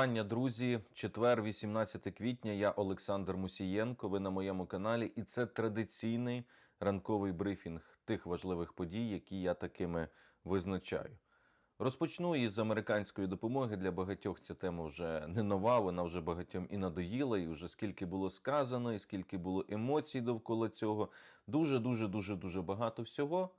Пання, друзі, четвер, 18 квітня. Я Олександр Мусієнко. Ви на моєму каналі, і це традиційний ранковий брифінг тих важливих подій, які я такими визначаю. Розпочну із американської допомоги. Для багатьох ця тема вже не нова, вона вже багатьом і надоїла, і вже скільки було сказано, і скільки було емоцій довкола цього. Дуже, дуже, дуже, дуже багато всього.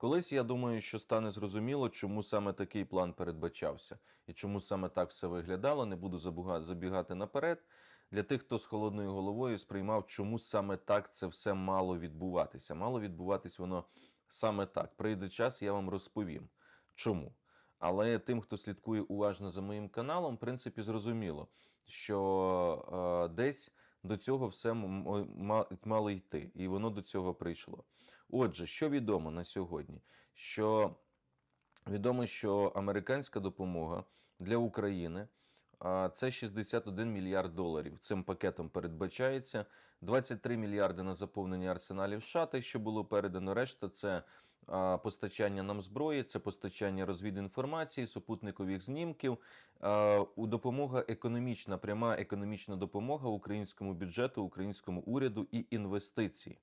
Колись я думаю, що стане зрозуміло, чому саме такий план передбачався і чому саме так все виглядало. Не буду забігати наперед. Для тих, хто з холодною головою сприймав, чому саме так це все мало відбуватися. Мало відбуватись воно саме так. Прийде час, я вам розповім, чому. Але тим, хто слідкує уважно за моїм каналом, в принципі, зрозуміло, що е, десь до цього все мало йти, і воно до цього прийшло. Отже, що відомо на сьогодні? Що відомо, що американська допомога для України це 61 мільярд доларів. Цим пакетом передбачається 23 мільярди на заповнення арсеналів США, те, що було передано. Решта це постачання нам зброї, це постачання розвідінформації, супутникових знімків, допомога економічна, пряма економічна допомога українському бюджету, українському уряду і інвестиції.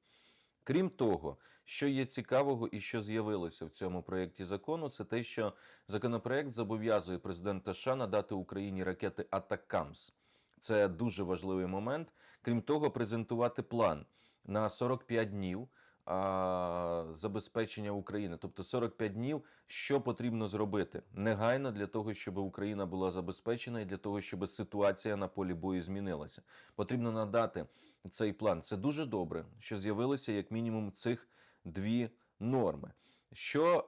Крім того, що є цікавого і що з'явилося в цьому проєкті закону, це те, що законопроект зобов'язує президента США надати Україні ракети Атакамс. Це дуже важливий момент. Крім того, презентувати план на 45 днів а, забезпечення України, тобто 45 днів, що потрібно зробити негайно для того, щоб Україна була забезпечена і для того, щоб ситуація на полі бою змінилася. Потрібно надати цей план. Це дуже добре, що з'явилися як мінімум цих дві норми. Що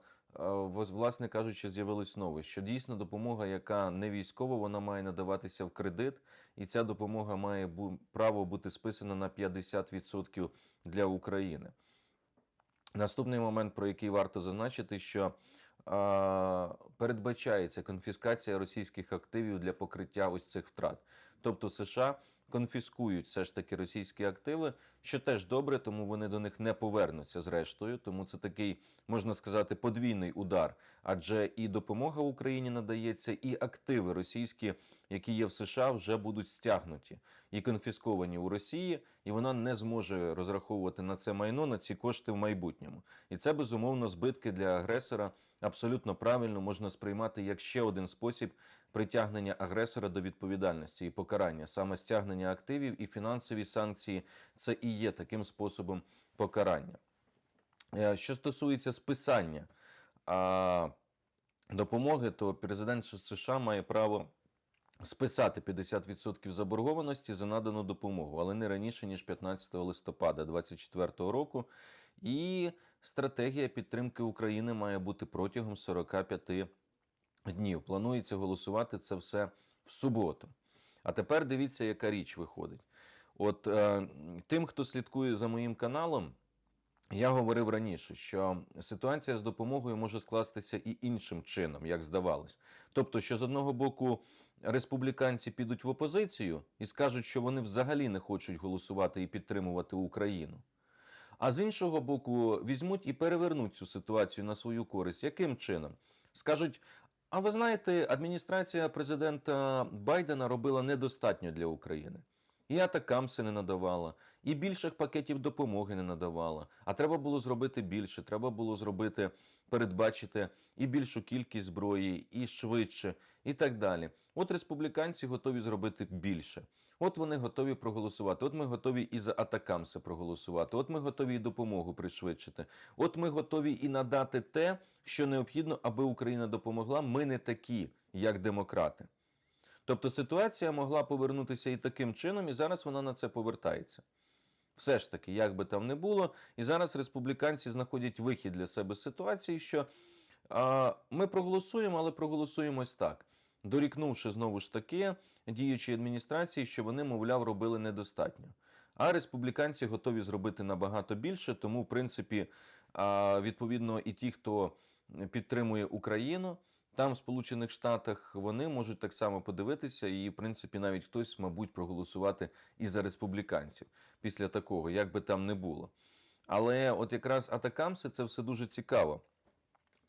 е, власне кажучи, з'явилось нове, що дійсно допомога, яка не військова, вона має надаватися в кредит, і ця допомога має право бути списана на 50% для України. Наступний момент, про який варто зазначити, що а, передбачається конфіскація російських активів для покриття ось цих втрат. Тобто США конфіскують все ж таки російські активи, що теж добре, тому вони до них не повернуться зрештою. Тому це такий, можна сказати, подвійний удар. Адже і допомога Україні надається, і активи російські, які є в США, вже будуть стягнуті і конфісковані у Росії, і вона не зможе розраховувати на це майно на ці кошти в майбутньому. І це безумовно збитки для агресора. Абсолютно правильно можна сприймати як ще один спосіб притягнення агресора до відповідальності і покарання. Саме стягнення активів і фінансові санкції це і є таким способом покарання. Е, Що стосується списання допомоги, то президент США має право списати 50% заборгованості за надану допомогу, але не раніше ніж 15 листопада 2024 року. І стратегія підтримки України має бути протягом 45 днів. Планується голосувати це все в суботу. А тепер дивіться, яка річ виходить. От е, тим, хто слідкує за моїм каналом, я говорив раніше, що ситуація з допомогою може скластися і іншим чином, як здавалось. Тобто, що з одного боку республіканці підуть в опозицію і скажуть, що вони взагалі не хочуть голосувати і підтримувати Україну. А з іншого боку, візьмуть і перевернуть цю ситуацію на свою користь. Яким чином? Скажуть: а ви знаєте, адміністрація президента Байдена робила недостатньо для України. І атакамси не надавала, і більших пакетів допомоги не надавала. А треба було зробити більше. Треба було зробити, передбачити і більшу кількість зброї, і швидше, і так далі. От республіканці готові зробити більше. От вони готові проголосувати. От ми готові і за атакамси проголосувати. От ми готові і допомогу пришвидшити. От ми готові і надати те, що необхідно, аби Україна допомогла. Ми не такі, як демократи. Тобто ситуація могла повернутися і таким чином, і зараз вона на це повертається. Все ж таки, як би там не було, і зараз республіканці знаходять вихід для себе з ситуації, що а, ми проголосуємо, але проголосуємо ось так. Дорікнувши знову ж таки діючій адміністрації, що вони, мовляв, робили недостатньо. А республіканці готові зробити набагато більше, тому, в принципі, відповідно, і ті, хто підтримує Україну, там, в Сполучених Штатах, вони можуть так само подивитися, і, в принципі, навіть хтось, мабуть, проголосувати і за республіканців після такого, як би там не було. Але от якраз атакамси це все дуже цікаво.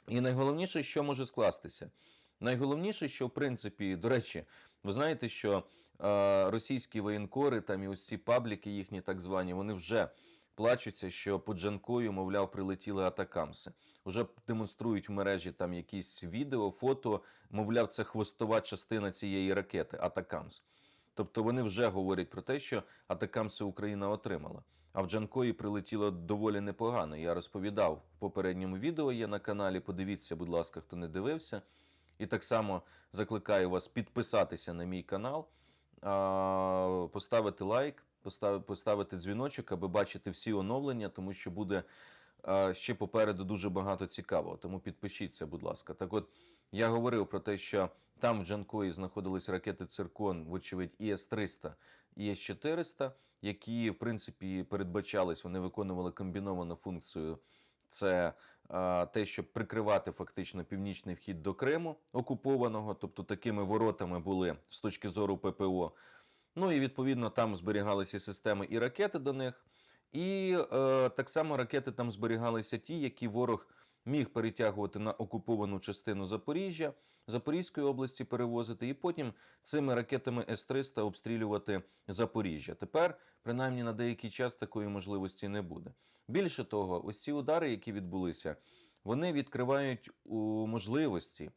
І найголовніше, що може скластися. Найголовніше, що в принципі, до речі, ви знаєте, що е, російські воєнкори, там і ось ці пабліки їхні так звані, вони вже плачуться, що по Джанкою, мовляв, прилетіли атакамси. Уже демонструють в мережі там якісь відео, фото, мовляв, це хвостова частина цієї ракети Атакамс. Тобто вони вже говорять про те, що Атакамси Україна отримала. А в Джанкої прилетіло доволі непогано. Я розповідав в попередньому відео є на каналі. Подивіться, будь ласка, хто не дивився. І так само закликаю вас підписатися на мій канал, поставити лайк, поставити дзвіночок, аби бачити всі оновлення, тому що буде а, ще попереду дуже багато цікавого. Тому підпишіться, будь ласка. Так от я говорив про те, що там в Джанкої знаходились ракети Циркон, вочевидь, і С-300, і С-400, які, в принципі, передбачались, вони виконували комбіновану функцію. Це а, те, щоб прикривати фактично північний вхід до Криму окупованого, тобто такими воротами були з точки зору ППО. Ну і відповідно там зберігалися системи і ракети до них. І е, так само ракети там зберігалися ті, які ворог міг перетягувати на окуповану частину Запоріжжя, Запорізької області перевозити, і потім цими ракетами С-300 обстрілювати Запоріжжя. Тепер, принаймні, на деякий час такої можливості не буде. Більше того, ось ці удари, які відбулися, вони відкривають можливості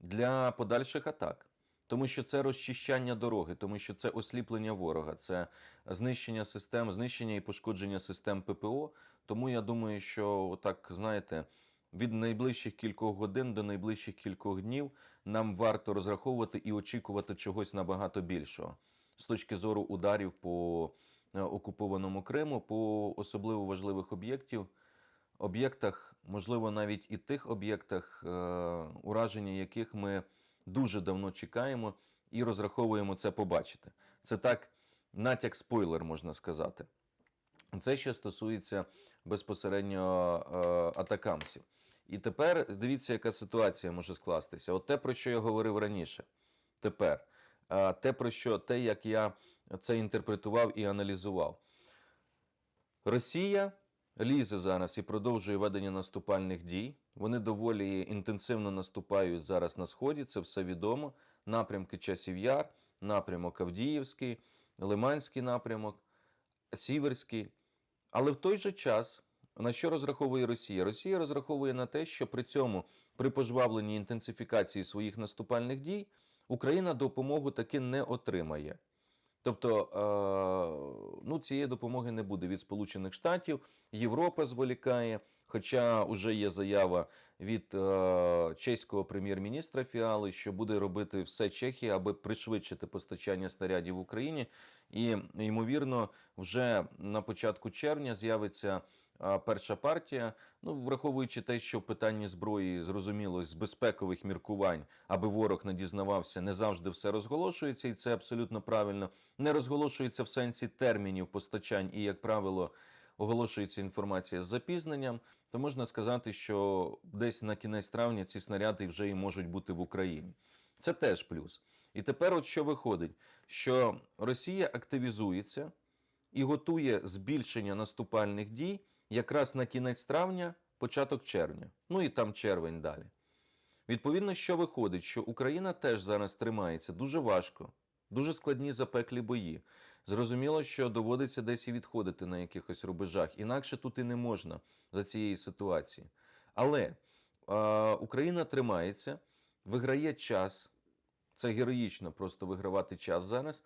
для подальших атак. Тому що це розчищання дороги, тому що це осліплення ворога, це знищення систем, знищення і пошкодження систем ППО. Тому я думаю, що так знаєте, від найближчих кількох годин до найближчих кількох днів нам варто розраховувати і очікувати чогось набагато більшого з точки зору ударів по е, окупованому Криму, по особливо важливих об'єктів, об'єктах, можливо, навіть і тих об'єктах, е, ураження яких ми дуже давно чекаємо і розраховуємо це побачити. Це так, натяк спойлер, можна сказати. Це що стосується безпосередньо е, атакамсів. І тепер дивіться, яка ситуація може скластися. От те, про що я говорив раніше. Тепер е, те, про що те, як я це інтерпретував і аналізував. Росія лізе зараз і продовжує ведення наступальних дій. Вони доволі інтенсивно наступають зараз на сході. Це все відомо. Напрямки часів Яр, напрямок Авдіївський, Лиманський напрямок, Сіверський. Але в той же час на що розраховує Росія? Росія розраховує на те, що при цьому, при пожвавленні інтенсифікації своїх наступальних дій, Україна допомогу таки не отримає. Тобто, е, ну, цієї допомоги не буде від Сполучених Штатів. Європа зволікає, хоча вже є заява від е, чеського прем'єр-міністра Фіали, що буде робити все Чехія, аби пришвидшити постачання снарядів в Україні. І ймовірно, вже на початку червня з'явиться перша партія. Ну, враховуючи те, що в питанні зброї зрозуміло з безпекових міркувань, аби ворог не дізнавався, не завжди все розголошується, і це абсолютно правильно. Не розголошується в сенсі термінів постачань, і, як правило, оголошується інформація з запізненням. То можна сказати, що десь на кінець травня ці снаряди вже і можуть бути в Україні. Це теж плюс. І тепер, от що виходить, що Росія активізується і готує збільшення наступальних дій якраз на кінець травня, початок червня. Ну і там червень далі. Відповідно, що виходить, що Україна теж зараз тримається дуже важко, дуже складні запеклі бої. Зрозуміло, що доводиться десь і відходити на якихось рубежах. Інакше тут і не можна за цієї ситуації. Але е, Україна тримається, виграє час. Це героїчно просто вигравати час зараз.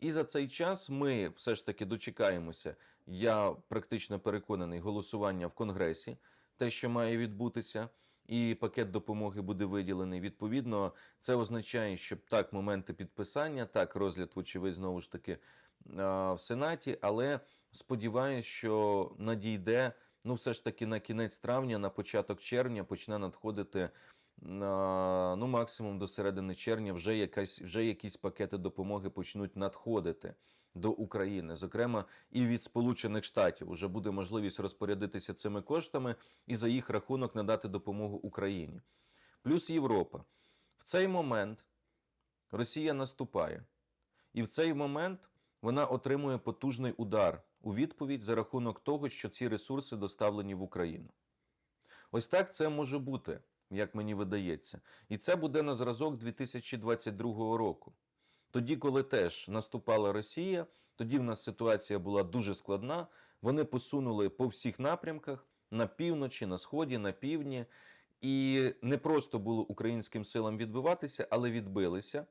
І за цей час ми все ж таки дочекаємося. Я практично переконаний голосування в Конгресі, те, що має відбутися, і пакет допомоги буде виділений. Відповідно, це означає, що так, моменти підписання, так, розгляд, вочевидь, знову ж таки в Сенаті, але сподіваюся, що надійде. Ну, все ж таки на кінець травня, на початок червня почне надходити ну, максимум до середини червня вже якась вже якісь пакети допомоги почнуть надходити до України, зокрема і від Сполучених Штатів. Уже буде можливість розпорядитися цими коштами і за їх рахунок надати допомогу Україні. Плюс Європа. В цей момент Росія наступає, і в цей момент вона отримує потужний удар у відповідь за рахунок того, що ці ресурси доставлені в Україну. Ось так це може бути як мені видається. І це буде на зразок 2022 року. Тоді, коли теж наступала Росія, тоді в нас ситуація була дуже складна. Вони посунули по всіх напрямках на півночі, на сході, на півдні. І не просто було українським силам відбиватися, але відбилися.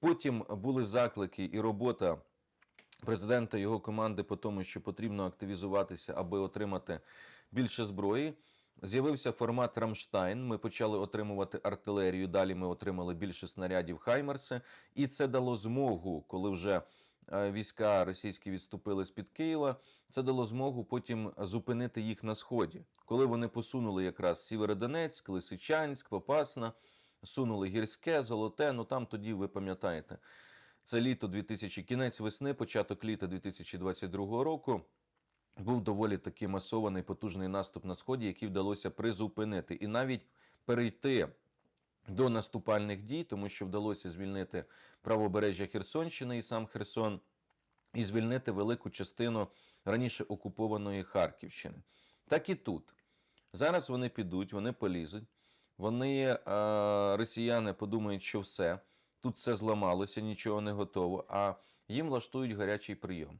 Потім були заклики і робота президента його команди по тому, що потрібно активізуватися, аби отримати більше зброї. З'явився формат Рамштайн. Ми почали отримувати артилерію. Далі ми отримали більше снарядів Хаймерси, і це дало змогу, коли вже е, війська російські відступили з під Києва. Це дало змогу потім зупинити їх на сході, коли вони посунули якраз Сєвєродонецьк, Лисичанськ, Попасна, сунули гірське, золоте. Ну там тоді ви пам'ятаєте. Це літо 2000, кінець весни, початок літа 2022 року. Був доволі таки масований потужний наступ на сході, який вдалося призупинити, і навіть перейти до наступальних дій, тому що вдалося звільнити правобережжя Херсонщини і сам Херсон, і звільнити велику частину раніше окупованої Харківщини. Так і тут. Зараз вони підуть, вони полізуть. Вони, е, росіяни, подумають, що все, тут все зламалося, нічого не готово, а їм влаштують гарячий прийом.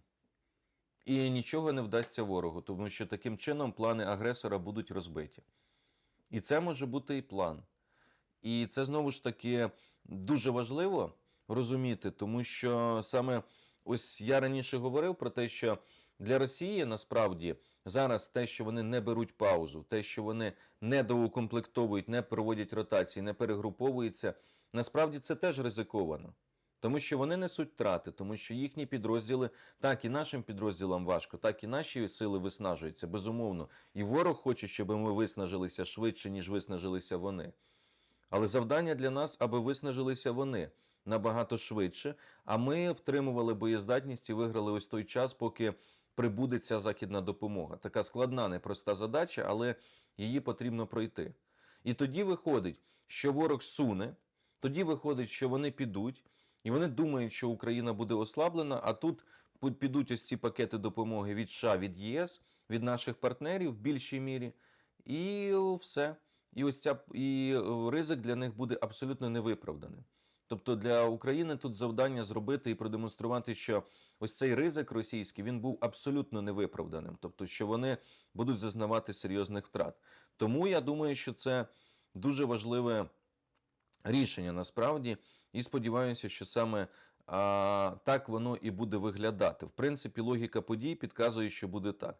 І нічого не вдасться ворогу, тому що таким чином плани агресора будуть розбиті. І це може бути і план. І це знову ж таки дуже важливо розуміти, тому що саме ось я раніше говорив про те, що для Росії насправді зараз те, що вони не беруть паузу, те, що вони не доукомплектовують, не проводять ротації, не перегруповуються, насправді це теж ризиковано. Тому що вони несуть втрати, тому що їхні підрозділи, так і нашим підрозділам важко, так і наші сили виснажуються, безумовно. І ворог хоче, щоб ми виснажилися швидше, ніж виснажилися вони. Але завдання для нас, аби виснажилися вони набагато швидше, а ми втримували боєздатність і виграли ось той час, поки прибуде ця західна допомога. Така складна, непроста задача, але її потрібно пройти. І тоді виходить, що ворог суне, тоді виходить, що вони підуть. І вони думають, що Україна буде ослаблена, а тут підуть ось ці пакети допомоги від США, від ЄС, від наших партнерів в більшій мірі, і все. І ось ця і ризик для них буде абсолютно невиправданим. Тобто для України тут завдання зробити і продемонструвати, що ось цей ризик російський він був абсолютно невиправданим, тобто, що вони будуть зазнавати серйозних втрат. Тому я думаю, що це дуже важливе рішення насправді. І сподіваюся, що саме а, так воно і буде виглядати. В принципі, логіка подій підказує, що буде так.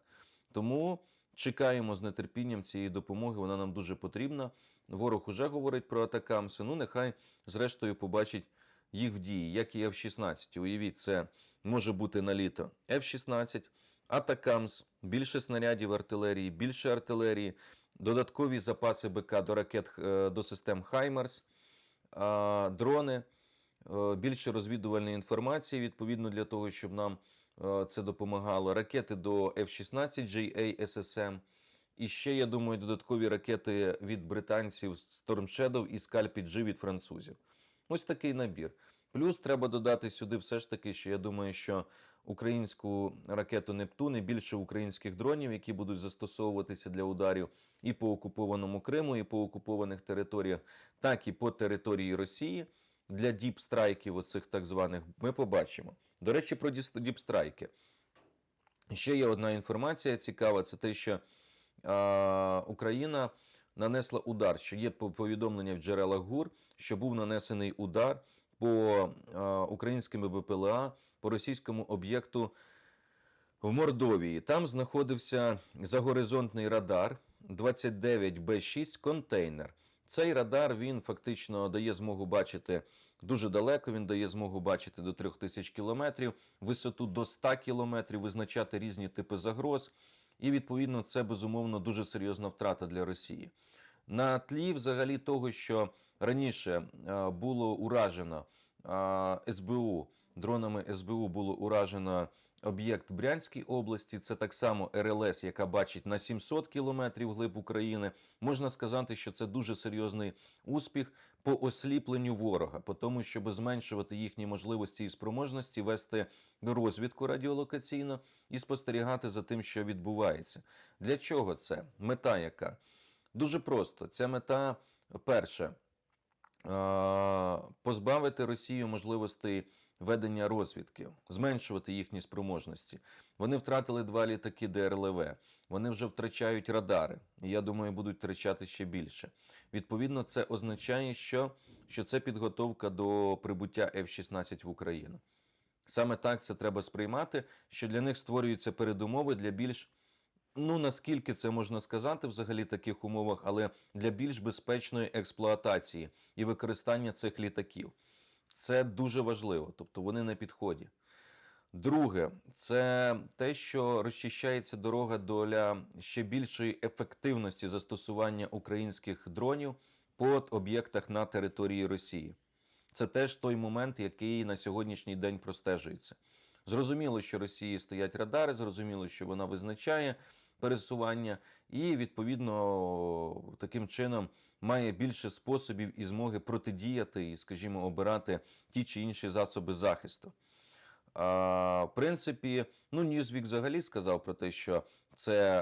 Тому чекаємо з нетерпінням цієї допомоги. Вона нам дуже потрібна. Ворог уже говорить про атакамси. Ну, нехай зрештою побачить їх в дії, як і F-16. Уявіть, це може бути на літо F-16, Атакамс, більше снарядів артилерії, більше артилерії, додаткові запаси БК до ракет е, до систем Хаймерс а, дрони, е, більше розвідувальної інформації, відповідно для того, щоб нам е, це допомагало. Ракети до F-16 JA-SSM. І ще, я думаю, додаткові ракети від британців Storm Shadow і Scalp G від французів. Ось такий набір. Плюс треба додати сюди все ж таки, що я думаю, що українську ракету Нептун і більше українських дронів, які будуть застосовуватися для ударів і по окупованому Криму, і по окупованих територіях, так і по території Росії для діпстрайків, оцих так званих, ми побачимо. До речі, про діпстрайки. Ще є одна інформація цікава: це те, що а, Україна нанесла удар, що є повідомлення в джерелах ГУР, що був нанесений удар по а, українським БПЛА по російському об'єкту в Мордовії. Там знаходився загоризонтний радар 29Б6 контейнер. Цей радар він фактично дає змогу бачити дуже далеко. Він дає змогу бачити до 3000 кілометрів, висоту до 100 кілометрів, визначати різні типи загроз. І відповідно це безумовно дуже серйозна втрата для Росії. На тлі, взагалі, того, що раніше було уражено СБУ дронами СБУ було уражено об'єкт Брянській області. Це так само РЛС, яка бачить на 700 кілометрів глиб України. Можна сказати, що це дуже серйозний успіх по осліпленню ворога, по тому, щоб зменшувати їхні можливості і спроможності, вести розвідку радіолокаційно і спостерігати за тим, що відбувається. Для чого це? Мета яка? Дуже просто. Ця мета Перше, е, позбавити Росію можливостей ведення розвідки, зменшувати їхні спроможності. Вони втратили два літаки ДРЛВ. Вони вже втрачають радари. І я думаю, будуть втрачати ще більше. Відповідно, це означає, що, що це підготовка до прибуття F-16 в Україну. Саме так це треба сприймати, що для них створюються передумови для більш, ну наскільки це можна сказати, взагалі таких умовах, але для більш безпечної експлуатації і використання цих літаків. Це дуже важливо, тобто вони на підході. Друге, це те, що розчищається дорога для ще більшої ефективності застосування українських дронів по об'єктах на території Росії. Це теж той момент, який на сьогоднішній день простежується. Зрозуміло, що Росії стоять радари, зрозуміло, що вона визначає пересування, і відповідно таким чином має більше способів і змоги протидіяти і, скажімо, обирати ті чи інші засоби захисту. А, в принципі, ну Ньюзвік взагалі сказав про те, що це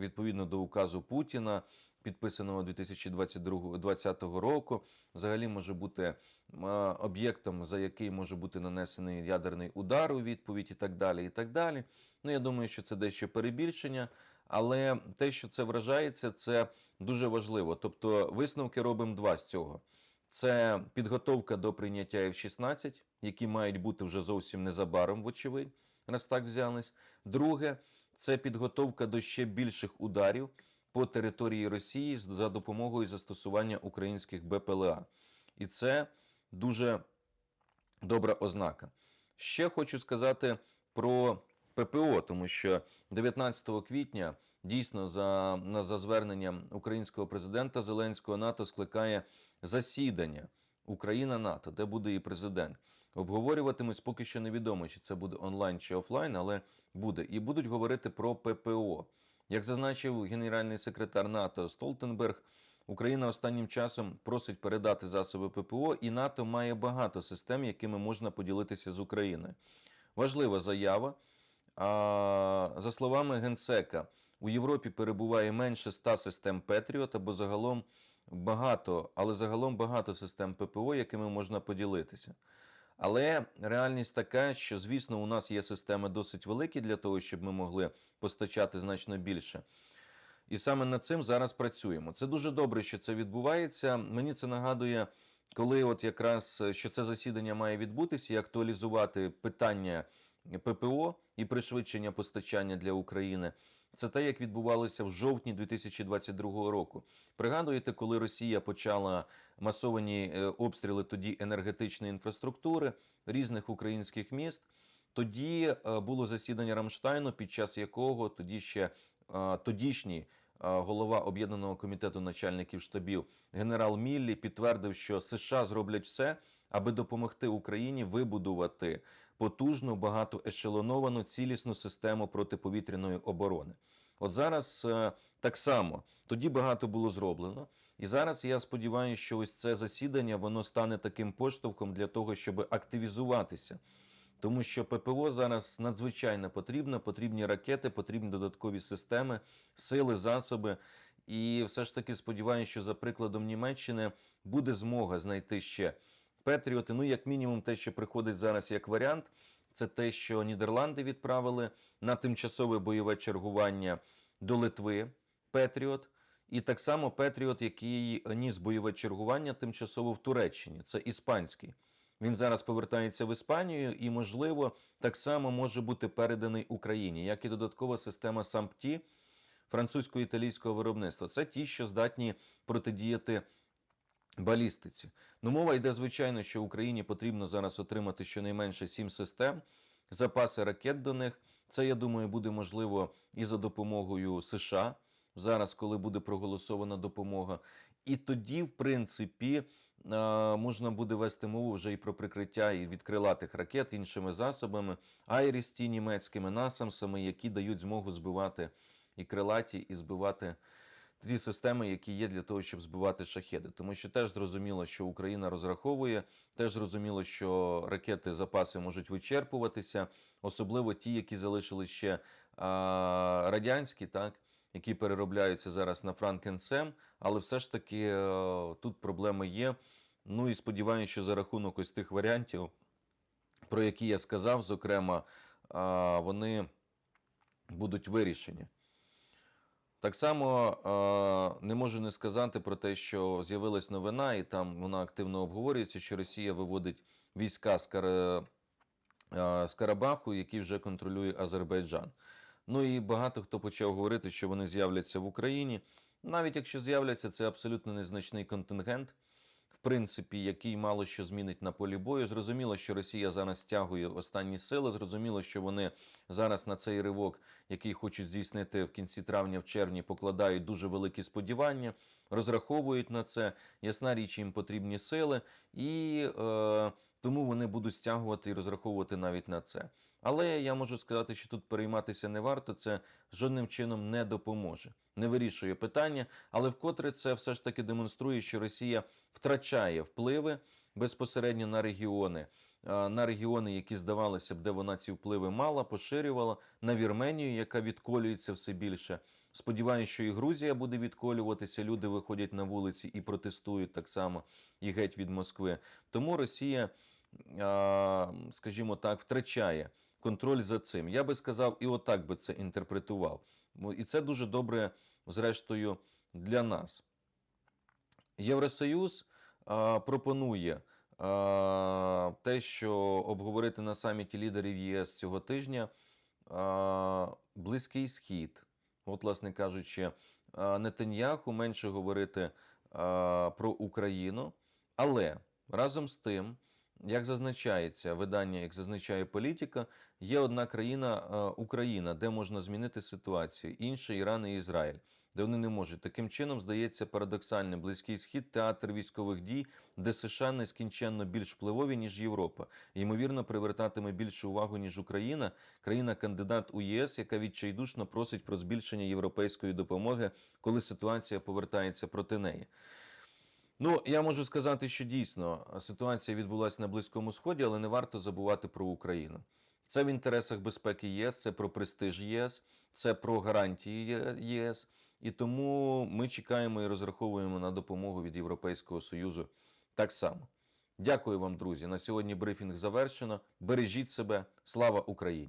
відповідно до указу Путіна, підписаного 2020 року, взагалі може бути об'єктом, за який може бути нанесений ядерний удар у відповідь, і так далі. І так далі. Ну, я думаю, що це дещо перебільшення, але те, що це вражається, це дуже важливо. Тобто, висновки робимо два з цього. Це підготовка до прийняття F-16, які мають бути вже зовсім незабаром, вочевидь, раз так взялись. Друге, це підготовка до ще більших ударів по території Росії за допомогою застосування українських БПЛА. І це дуже добра ознака. Ще хочу сказати про ППО, тому що 19 квітня дійсно за, на- за зверненням українського президента Зеленського НАТО скликає засідання Україна НАТО, де буде і президент. Обговорюватимуть поки що невідомо, чи це буде онлайн чи офлайн, але буде. І будуть говорити про ППО. Як зазначив генеральний секретар НАТО Столтенберг, Україна останнім часом просить передати засоби ППО, і НАТО має багато систем, якими можна поділитися з Україною. Важлива заява. А, за словами генсека, у Європі перебуває менше 100 систем Петріот або загалом багато, але загалом багато систем ППО, якими можна поділитися. Але реальність така, що звісно, у нас є системи досить великі для того, щоб ми могли постачати значно більше. І саме над цим зараз працюємо. Це дуже добре, що це відбувається. Мені це нагадує, коли от якраз що це засідання має відбутися і актуалізувати питання ППО і пришвидшення постачання для України. Це те, як відбувалося в жовтні 2022 року. Пригадуєте, коли Росія почала масовані е, обстріли тоді енергетичної інфраструктури різних українських міст? Тоді е, було засідання Рамштайну, під час якого тоді ще е, тодішній голова об'єднаного комітету начальників штабів генерал Міллі підтвердив, що США зроблять все, аби допомогти Україні вибудувати потужну, багатоешелоновану цілісну систему протиповітряної оборони. От зараз е, так само тоді багато було зроблено, і зараз я сподіваюся, що ось це засідання воно стане таким поштовхом для того, щоб активізуватися. Тому що ППО зараз надзвичайно потрібно, потрібні ракети, потрібні додаткові системи, сили, засоби. І все ж таки сподіваюся, що за прикладом Німеччини буде змога знайти ще Петріоти. Ну, як мінімум, те, що приходить зараз як варіант, це те, що Нідерланди відправили на тимчасове бойове чергування до Литви Петріот. І так само Петріот, який ніс бойове чергування тимчасово в Туреччині. Це іспанський. Він зараз повертається в Іспанію і, можливо, так само може бути переданий Україні, як і додаткова система САМПТІ французько-італійського виробництва. Це ті, що здатні протидіяти балістиці. Ну, мова йде, звичайно, що Україні потрібно зараз отримати щонайменше сім систем, запаси ракет до них. Це, я думаю, буде можливо і за допомогою США. Зараз, коли буде проголосована допомога. І тоді, в принципі, е, можна буде вести мову вже і про прикриття і від крилатих ракет іншими засобами, айрісті німецькими насамсами, які дають змогу збивати і крилаті, і збивати ті системи, які є для того, щоб збивати шахеди. Тому що теж зрозуміло, що Україна розраховує, теж зрозуміло, що ракети запаси можуть вичерпуватися, особливо ті, які залишили ще а, радянські, так. які переробляються зараз на Франкенсем, але все ж таки е, тут проблеми є. Ну і сподіваюся, що за рахунок ось тих варіантів, про які я сказав, зокрема, вони будуть вирішені. Так само е, не можу не сказати про те, що з'явилась новина, і там вона активно обговорюється, що Росія виводить війська е, з Карабаху, які вже контролює Азербайджан. Ну і багато хто почав говорити, що вони з'являться в Україні. Навіть якщо з'являться, це абсолютно незначний контингент, принципі, який мало що змінить на полі бою. Зрозуміло, що Росія зараз стягує останні сили. Зрозуміло, що вони зараз на цей ривок, який хочуть здійснити в кінці травня, в червні, покладають дуже великі сподівання, розраховують на це. Ясна річ, їм потрібні сили, і е, тому вони будуть стягувати і розраховувати навіть на це. Але я можу сказати, що тут перейматися не варто. Це жодним чином не допоможе, не вирішує питання, але вкотре це все ж таки демонструє, що Росія втрачає впливи безпосередньо на регіони, на регіони, які здавалося б, де вона ці впливи мала, поширювала на Вірменію, яка відколюється все більше. Сподіваюся, що і Грузія буде відколюватися. Люди виходять на вулиці і протестують так само і геть від Москви. Тому Росія, скажімо так, втрачає контроль за цим. Я би сказав, і отак би це інтерпретував. І це дуже добре, зрештою, для нас. Євросоюз а, пропонує а, те, що обговорити на саміті лідерів ЄС цього тижня а, Близький Схід. От, власне кажучи, Нетаньяху менше говорити а, про Україну, але разом з тим, як зазначається видання, як зазначає політика, є одна країна е, Україна, де можна змінити ситуацію, інша Іран і Ізраїль, де вони не можуть. Таким чином, здається, парадоксальним близький схід, театр військових дій, де США нескінченно більш впливові, ніж Європа. Ймовірно, привертатиме більшу увагу, ніж Україна, країна-кандидат у ЄС, яка відчайдушно просить про збільшення європейської допомоги, коли ситуація повертається проти неї. Ну, я можу сказати, що дійсно ситуація відбулася на Близькому Сході, але не варто забувати про Україну. Це в інтересах безпеки ЄС, це про престиж ЄС, це про гарантії ЄС. І тому ми чекаємо і розраховуємо на допомогу від Європейського Союзу так само. Дякую вам, друзі. На сьогодні брифінг завершено. Бережіть себе. Слава Україні!